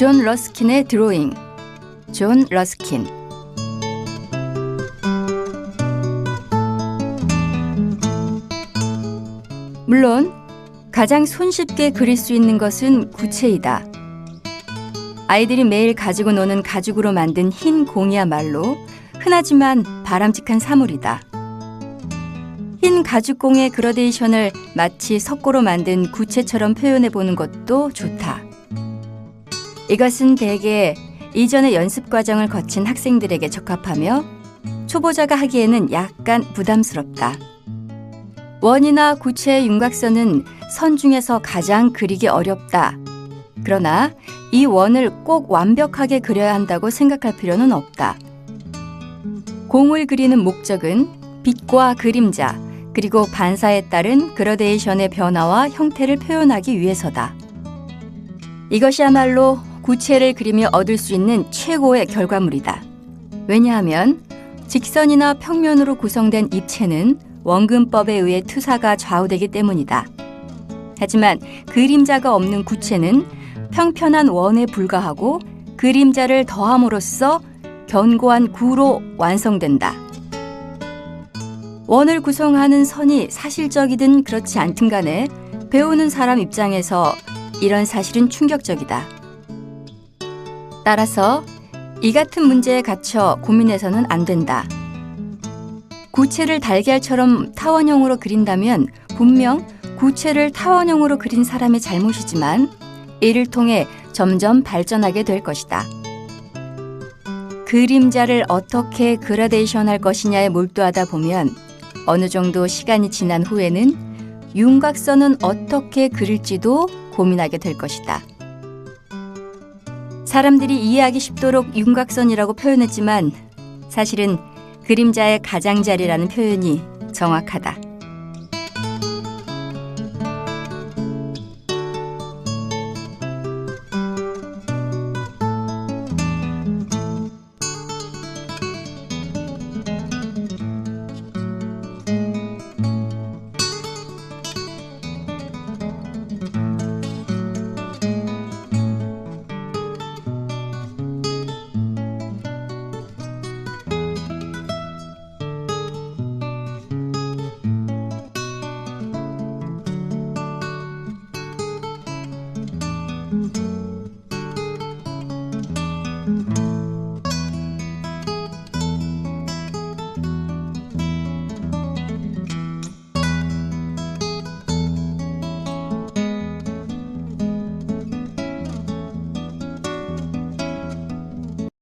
존 러스킨의 드로잉. 존 러스킨. 물론 가장 손쉽게 그릴 수 있는 것은 구체이다. 아이들이 매일 가지고 노는 가죽으로 만든 흰 공이야말로 흔하지만 바람직한 사물이다. 흰 가죽공의 그라데이션을 마치 석고로 만든 구체처럼 표현해 보는 것도 좋다. 이것은 대개 이전의 연습 과정을 거친 학생들에게 적합하며 초보자가 하기에는 약간 부담스럽다. 원이나 구체의 윤곽선은 선 중에서 가장 그리기 어렵다. 그러나 이 원을 꼭 완벽하게 그려야 한다고 생각할 필요는 없다. 공을 그리는 목적은 빛과 그림자, 그리고 반사에 따른 그라데이션의 변화와 형태를 표현하기 위해서다. 이것이야말로 구체를 그리며 얻을 수 있는 최고의 결과물이다. 왜냐하면 직선이나 평면으로 구성된 입체는 원근법에 의해 투사가 좌우되기 때문이다. 하지만 그림자가 없는 구체는 평편한 원에 불과하고 그림자를 더함으로써 견고한 구로 완성된다. 원을 구성하는 선이 사실적이든 그렇지 않든 간에 배우는 사람 입장에서 이런 사실은 충격적이다. 따라서 이 같은 문제에 갇혀 고민해서는 안 된다. 구체를 달걀처럼 타원형으로 그린다면 분명 구체를 타원형으로 그린 사람의 잘못이지만 이를 통해 점점 발전하게 될 것이다. 그림자를 어떻게 그라데이션 할 것이냐에 몰두하다 보면 어느 정도 시간이 지난 후에는 윤곽선은 어떻게 그릴지도 고민하게 될 것이다. 사람들이 이해하기 쉽도록 윤곽선이라고 표현했지만 사실은 그림자의 가장자리라는 표현이 정확하다.